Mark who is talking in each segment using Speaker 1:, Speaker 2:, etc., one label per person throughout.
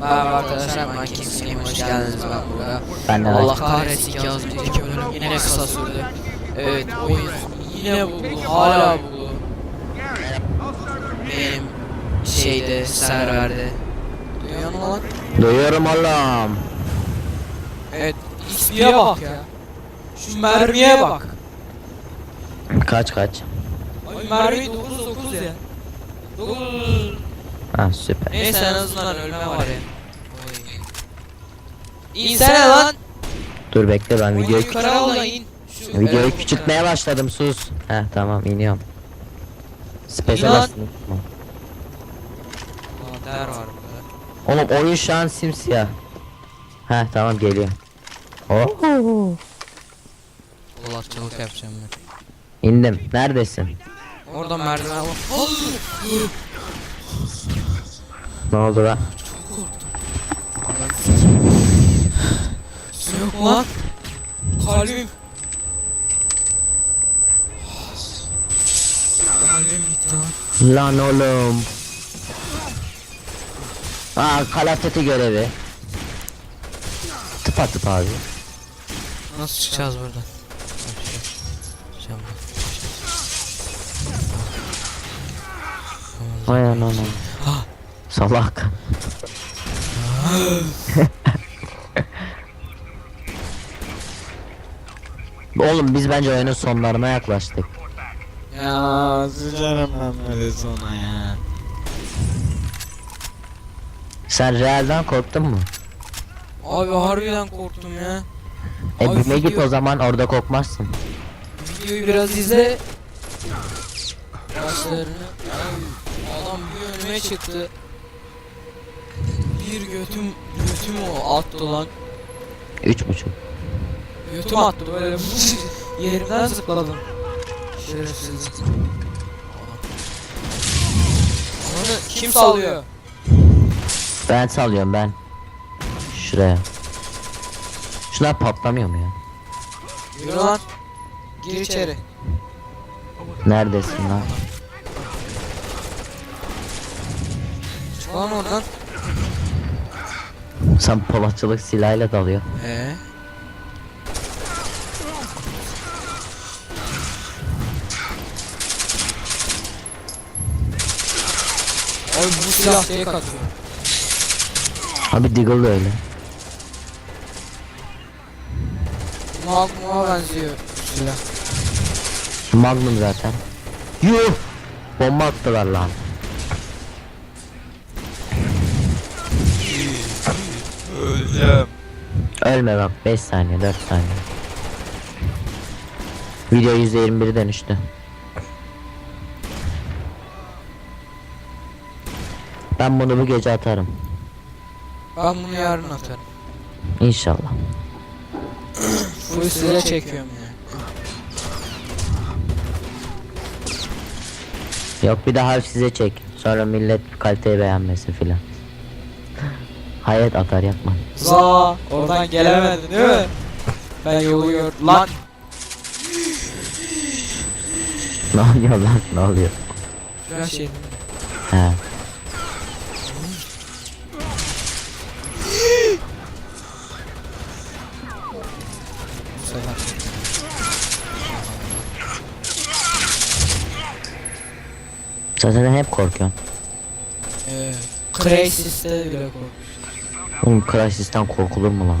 Speaker 1: Merhaba arkadaşlar ben kimseyim hoş geldiniz ben buraya.
Speaker 2: Ben de
Speaker 1: Allah kahretsin ki az önceki bölüm yine kısa sürdü. Evet oyun yine buldu hala buldu. Benim şeyde serverde. Duyuyor musun lan?
Speaker 2: Duyuyorum oğlum.
Speaker 1: Evet XP'ye bak ya. Şu mermiye bak.
Speaker 2: Kaç kaç?
Speaker 1: Ay mermi 9 9 ya. 9.
Speaker 2: Ha süper.
Speaker 1: Neyse en azından ölme var ya. İnsene lan.
Speaker 2: Dur bekle ben
Speaker 1: Videoyu yukarı al da in. Şu-
Speaker 2: videoyu küçültmeye başladım sus. Heh tamam iniyorum. Special aslında.
Speaker 1: Lader var burada.
Speaker 2: Oğlum oyun şu an simsiyah. Heh tamam geliyor. Oh.
Speaker 1: Allah çabuk yapacağım ben.
Speaker 2: İndim. Neredesin?
Speaker 1: Orada merdiven var.
Speaker 2: Ne oldu lan?
Speaker 1: Yok lan. Kalbim. Kalbim gitti lan.
Speaker 2: Lan oğlum. Aa kalafeti görevi. Tıpa tıp abi.
Speaker 1: Nasıl çıkacağız buradan?
Speaker 2: Vay anam. Salak. Oğlum biz bence oyunun sonlarına yaklaştık.
Speaker 1: Ya sıçarım ben böyle sonra ya.
Speaker 2: Sen realden korktun mu?
Speaker 1: Abi harbiden korktum ya.
Speaker 2: E
Speaker 1: Ay,
Speaker 2: bime git
Speaker 1: video-
Speaker 2: o zaman orada korkmazsın.
Speaker 1: Videoyu biraz izle. Başlarını. Adam bir önüme çıktı. Bir götüm götüm o attı lan.
Speaker 2: Üç buçuk.
Speaker 1: Götüm attı böyle yerimden zıpladım. Şerefsiz. Onu kim sallıyor?
Speaker 2: Ben salıyorum ben. Şuraya. Şunlar patlamıyor mu ya?
Speaker 1: Yürü lan. Gir içeri.
Speaker 2: Neredesin lan?
Speaker 1: Çık lan oradan.
Speaker 2: Sen polatçılık silahıyla dalıyor.
Speaker 1: Ee? Ay bu silah tek atıyor.
Speaker 2: Abi Deagle da öyle.
Speaker 1: Magma'ya benziyor bu silah.
Speaker 2: Magnum zaten. Yuh! Bomba attılar lan. Ölme bak 5 saniye 4 saniye. Video %21 dönüştü. Ben bunu bu gece atarım.
Speaker 1: Ben bunu yarın atarım.
Speaker 2: İnşallah.
Speaker 1: Full silah çekiyorum ya.
Speaker 2: Yok bir daha hafif size çek. Sonra millet kaliteyi beğenmesin filan. Hayat atar yapma.
Speaker 1: Za oradan gelemedin değil mi? Ben yolu gör. Lan
Speaker 2: Ne oluyor lan ne oluyor?
Speaker 1: şuraya şey.
Speaker 2: He. Zaten hep korkuyorum.
Speaker 1: Ee, Crasis'te bile kork.
Speaker 2: Oğlum Crysis'ten korkulur mu lan?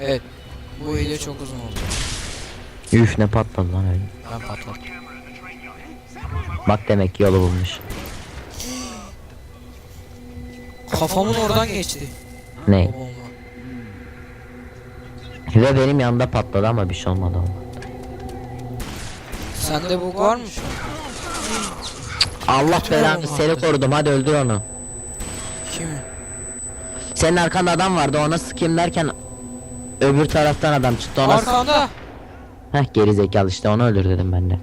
Speaker 1: Evet. Bu video çok uzun oldu.
Speaker 2: Üf ne patladı lan öyle.
Speaker 1: Ben patlattım.
Speaker 2: Bak demek ki yolu bulmuş.
Speaker 1: Kafamın oradan geçti.
Speaker 2: Ne?
Speaker 1: O bomba.
Speaker 2: Ve benim yanımda patladı ama bir şey olmadı ama.
Speaker 1: Sende bu var mı şu an?
Speaker 2: Allah belanı
Speaker 1: oldu
Speaker 2: seni korudum hadi öldür onu.
Speaker 1: Kimi?
Speaker 2: Senin arkanda adam vardı ona sıkayım derken öbür taraftan adam çıktı ona
Speaker 1: Arkanda.
Speaker 2: Heh geri zekalı işte onu öldür dedim ben de.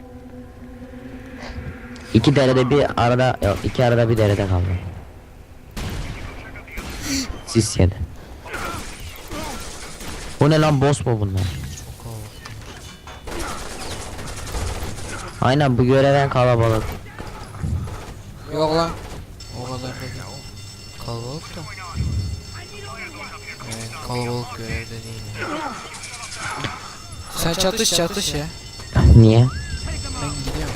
Speaker 2: İki derede bir arada yok iki arada bir derede kaldı. Sis yedi. Bu ne lan boss mu bunlar? Aynen bu göreven kalabalık.
Speaker 1: Yok lan. O kadar da. Kalabalık da. Evet, kalabalık görevde değil. yani. Sen çatış çatış ya.
Speaker 2: Niye?
Speaker 1: Ben gidiyorum.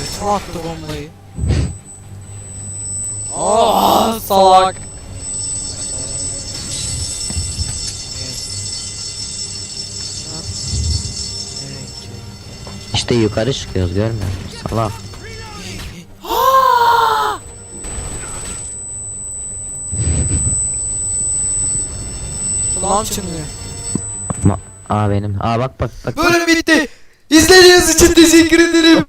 Speaker 1: Götüme attı bombayı. Aa salak.
Speaker 2: İşte yukarı çıkıyoruz görmüyor musun? Salak.
Speaker 1: Kulağım çınlıyor.
Speaker 2: Ma Aa benim. Aa bak bak bak.
Speaker 1: Bölüm bitti. İzlediğiniz için teşekkür ederim.